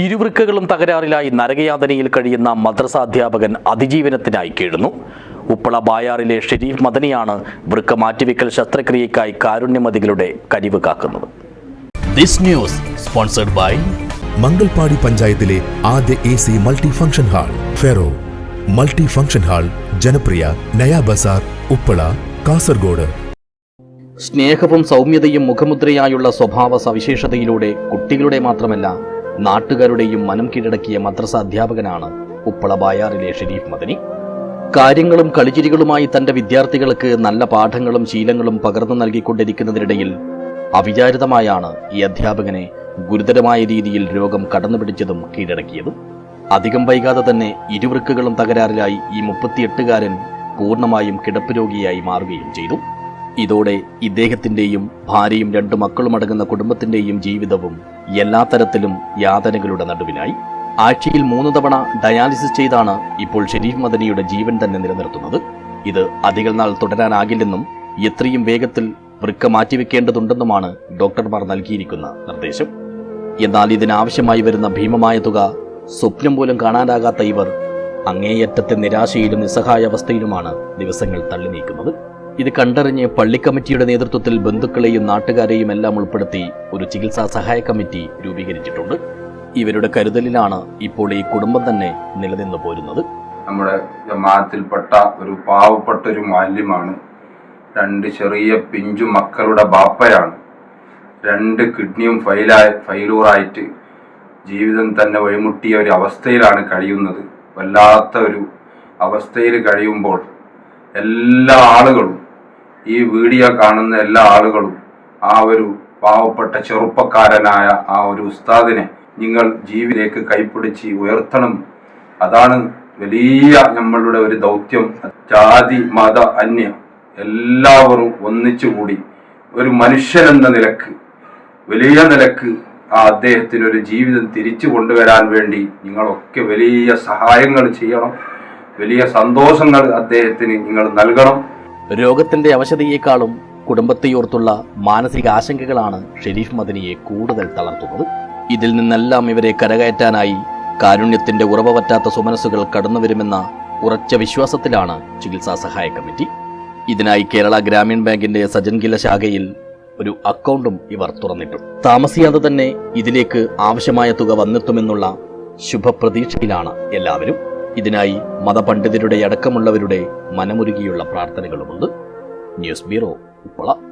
ഇരുവൃക്കകളും തകരാറിലായി നരകയാതനയിൽ കഴിയുന്ന മദ്രസ അധ്യാപകൻ അതിജീവനത്തിനായി കീഴുന്നു. ഉപ്പള ബായാറിലെ ഷെരീഫ് മദനിയാണ് വൃക്ക മാറ്റിവെക്കൽ ശസ്ത്രക്രിയക്കായി കാരുണ്യമതികളുടെ കരിവ് കാക്കുന്നത്. This news sponsored by Mangalpady പഞ്ചായത്തിലെ ആദ്യ A C multi function hall ferro. Multi function hall ജനപ്രിയ നയാ ബസാർ ഉപ്പള കാസർഗോഡ്. സ്നേഹവും സൗമ്യതയും മുഖമുദ്രയായുള്ള സ്വഭാവ സവിശേഷതയിലൂടെ കുട്ടികളുടെ മാത്രമല്ല നാട്ടുകാരുടെയും മനം കീഴടക്കിയ മദ്രസ അധ്യാപകനാണ് ഉപ്പള ബായാറിലെ ഷെരീഫ് മദനി. കാര്യങ്ങളും കളിചിരികളുമായി തന്റെ വിദ്യാർത്ഥികൾക്ക് നല്ല പാഠങ്ങളും ശീലങ്ങളും പകർന്നു നൽകിക്കൊണ്ടിരിക്കുന്നതിനിടയിൽ അവിചാരിതമായാണ് ഈ അധ്യാപകനെ ഗുരുതരമായ രീതിയിൽ രോഗം കടന്നുപിടിച്ചതും കീഴടക്കിയതും. അധികം വൈകാതെ തന്നെ ഇരുവൃക്കുകളും തകരാറിലായി ഈ മുപ്പത്തിയെട്ടുകാരൻ പൂർണമായും കിടപ്പ് രോഗിയായി മാറുകയും ചെയ്തു. ഇതോടെ ഇദ്ദേഹത്തിന്റെയും ഭാര്യയും രണ്ടു മക്കളും അടങ്ങുന്ന കുടുംബത്തിന്റെയും ജീവിതവും എല്ലാ തരത്തിലും യാതനകളുടെ നടുവിലായി. ആഴ്ചയിൽ മൂന്ന് തവണ ഡയാലിസിസ് ചെയ്താണ് ഇപ്പോൾ ഷെരീഫ് മദനിയുടെ ജീവൻ തന്നെ നിലനിർത്തുന്നത്. ഇത് അധികം നാൾ തുടരാനാകില്ലെന്നും എത്രയും വേഗത്തിൽ വൃക്ക മാറ്റിവെക്കേണ്ടതുണ്ടെന്നുമാണ് ഡോക്ടർമാർ നൽകിയിരിക്കുന്ന നിർദ്ദേശം. എന്നാൽ ഇതിനാവശ്യമായി വരുന്ന ഭീമമായ തുക സ്വപ്നം പോലും കാണാനാകാത്ത ഇവർ അങ്ങേയറ്റത്തെ നിരാശയിലും നിസ്സഹായാവസ്ഥയിലുമാണ് ദിവസങ്ങൾ തള്ളി നീക്കുന്നത് ഇത് കണ്ടറിഞ്ഞ് പള്ളിക്കമ്മിറ്റിയുടെ നേതൃത്വത്തിൽ ബന്ധുക്കളെയും നാട്ടുകാരെയും എല്ലാം ഉൾപ്പെടുത്തി ഒരു ചികിത്സാ സഹായ കമ്മിറ്റി രൂപീകരിച്ചിട്ടുണ്ട്. ഇവരുടെ കരുതലിലാണ് ഇപ്പോൾ ഈ കുടുംബം തന്നെ നിലനിന്നു പോരുന്നത്. നമ്മുടെ ജമാത്തിൽപ്പെട്ട ഒരു പാവപ്പെട്ട ഒരു മാല്യമാണ് രണ്ട് ചെറിയ പിഞ്ചു മക്കളുടെ ബാപ്പയാണ്. രണ്ട് കിഡ്നിയും ഫൈലായ ഫൈലൂറായിട്ട് ജീവിതം തന്നെ വഴിമുട്ടിയ ഒരു അവസ്ഥയിലാണ് കഴിയുന്നത്. വല്ലാത്ത ഒരു അവസ്ഥയിൽ കഴിയുമ്പോൾ എല്ലാ ആളുകളും ഈ വീഡിയോ കാണുന്ന എല്ലാ ആളുകളും ആ ഒരു പാവപ്പെട്ട ചെറുപ്പക്കാരനായ ആ ഒരു ഉസ്താദിനെ നിങ്ങൾ ജീവിലേക്ക് കൈപ്പിടിച്ച് ഉയർത്തണം. അതാണ് വലിയ നമ്മളുടെ ഒരു ദൗത്യം. ജാതി മത അന്യ എല്ലാവരും ഒന്നിച്ചുകൂടി ഒരു മനുഷ്യൻ എന്ന നിലയ്ക്ക് വലിയ നിലയ്ക്ക് ആ അദ്ദേഹത്തിന് ഒരു ജീവിതം തിരിച്ചു കൊണ്ടുവരാൻ വേണ്ടി നിങ്ങളൊക്കെ വലിയ സഹായങ്ങൾ ചെയ്യണം. വലിയ സന്തോഷങ്ങൾ അദ്ദേഹത്തിന് നിങ്ങൾ നൽകണം. രോഗത്തിന്റെ അവശതയേക്കാളും കുടുംബത്തെയോർത്തുള്ള മാനസിക ആശങ്കകളാണ് ഷെരീഫ് മദനിയെ കൂടുതൽ തളർത്തുന്നത്. ഇതിൽ നിന്നെല്ലാം ഇവരെ കരകയറ്റാനായി കാരുണ്യത്തിന്റെ ഉറവ പറ്റാത്ത സുമനസ്സുകൾ കടന്നുവരുമെന്ന ഉറച്ച വിശ്വാസത്തിലാണ് ചികിത്സാ സഹായ കമ്മിറ്റി. ഇതിനായി കേരള ഗ്രാമീൺ ബാങ്കിന്റെ സജൻകില ശാഖയിൽ ഒരു അക്കൗണ്ടും ഇവർ തുറന്നിട്ടു. താമസിയാതെ തന്നെ ഇതിലേക്ക് ആവശ്യമായ തുക വന്നെത്തുമെന്നുള്ള ശുഭപ്രതീക്ഷയിലാണ് എല്ലാവരും. ഇതിനായി മതപണ്ഡിതരുടെ അടക്കമുള്ളവരുടെ മനമുരുകിയുള്ള പ്രാർത്ഥനകളുമുണ്ട്. News bureau Uppala.